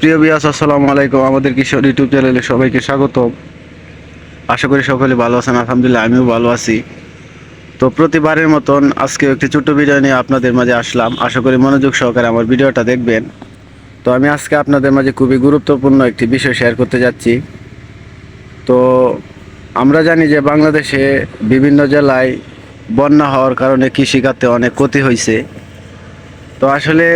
প্রিয় বিয়াস আসসালামু আলাইকুম। আমাদের কিশোর ইউটিউব চ্যানেলে সবাইকে স্বাগত আশা করি সকলে ভালো আছেন, আলহামদুলিল্লাহ আমিও ভালো আছি। তো প্রতিবারের মতন আজকে একটি ছোট্ট ভিডিও নিয়ে আপনাদের মাঝে আসলাম। আশা করি মনোযোগ সহকারে আমার ভিডিওটা দেখবেন। তো আমি আজকে আপনাদের মাঝে খুবই গুরুত্বপূর্ণ একটি বিষয় শেয়ার করতে যাচ্ছি। তো আমরা জানি যে বাংলাদেশে বিভিন্ন জেলায় বন্যা হওয়ার কারণে কৃষিখাতে অনেক ক্ষতি হয়েছে তো আসলে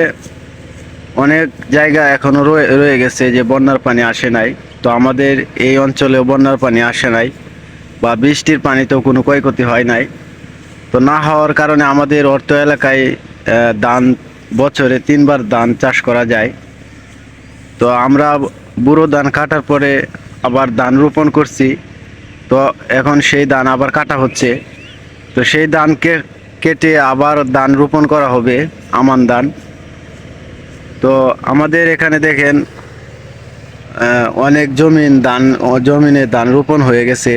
অনেক জায়গা এখনও রয়ে রয়ে গেছে যে বন্যার পানি আসে নাই। তো আমাদের এই অঞ্চলেও বন্যার পানি আসে নাই বা বৃষ্টির পানিতেও কোনো ক্ষয়ক্ষতি হয় নাই। তো না হওয়ার কারণে আমাদের অর্থ এলাকায় ধান, বছরে তিনবার ধান চাষ করা যায়। তো আমরা বুড়ো ধান কাটার পরে আবার ধান রোপণ করছি। তো এখন সেই ধান আবার কাটা হচ্ছে। তো সেই ধানকে কেটে আবার ধান রোপণ করা হবে, আমান ধান। তো আমাদের এখানে দেখেন অনেক জমিন ধান জমিনে ধান রোপণ হয়ে গেছে।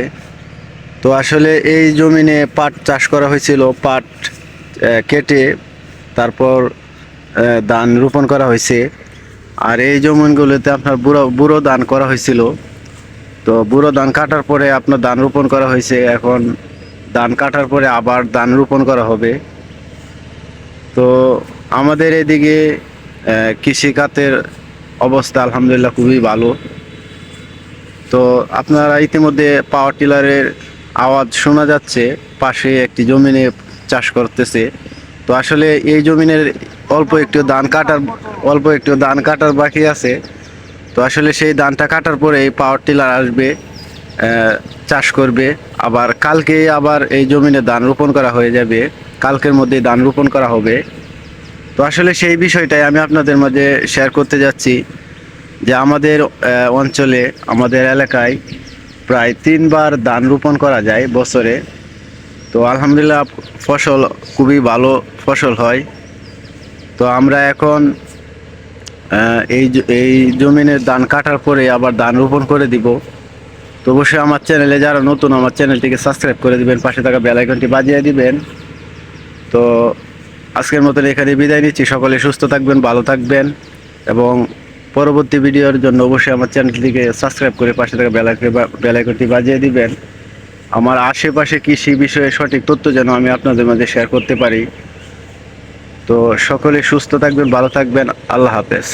তো আসলে এই জমিনে পাট চাষ করা হয়েছিল, পাট কেটে তারপর ধান রোপণ করা হয়েছে। আর এই জমিনগুলোতে আপনার বুড়ো বুড়ো ধান করা হয়েছিল। তো বুড়ো ধান কাটার পরে আপনার ধান রোপণ করা হয়েছে, এখন ধান কাটার পরে আবার ধান রোপণ করা হবে। তো আমাদের এদিকে কৃষিখাতের অবস্থা আলহামদুলিল্লাহ খুবই ভালো। তো আপনারা ইতিমধ্যে পাওয়ার টিলারের আওয়াজ শোনা যাচ্ছে, পাশে একটি জমিনে চাষ করতেছে। তো আসলে এই জমিনের অল্প একটু ধান কাটার, অল্প একটু ধান কাটার বাকি আছে। তো আসলে সেই ধানটা কাটার পরে এই পাওয়ার টিলার আসবে চাষ করবে। আবার কালকে আবার এই জমিনে ধান রোপণ করা হয়ে যাবে। কালকের মধ্যে ধান রোপণ করা হবে। তো আসলে সেই বিষয়টাই আমি আপনাদের মাঝে শেয়ার করতে যাচ্ছি যে আমাদের অঞ্চলে, আমাদের এলাকায় প্রায় তিনবার ধান রোপণ করা যায় বছরে। তো আলহামদুলিল্লাহ ফসল খুবই ভালো ফসল হয়। তো আমরা এখন এই এই জমিনের ধান কাটার পরে আবার ধান রোপণ করে দিব। তো অবশ্যই আমার চ্যানেলে যারা নতুন, আমার চ্যানেলটিকে সাবস্ক্রাইব করে দিবেন, পাশে থাকা বেল আইকনটি বাজিয়ে দিবেন। তো আজকের মতন এখানে বিদায় নিচ্ছি। সকলে সুস্থ থাকবেন, ভালো থাকবেন এবং পরবর্তী ভিডিওর জন্য অবশ্যই আমার চ্যানেলটিকে সাবস্ক্রাইব করে পাশে থাকা বেল বেলাইকটি বেল আইকনটি বাজিয়ে দিবেন। আমার আশেপাশে কৃষি বিষয়ে সঠিক তথ্য যেন আমি আপনাদের মাঝে শেয়ার করতে পারি। তো সকলে সুস্থ থাকবেন, ভালো থাকবেন। আল্লাহ হাফেজ।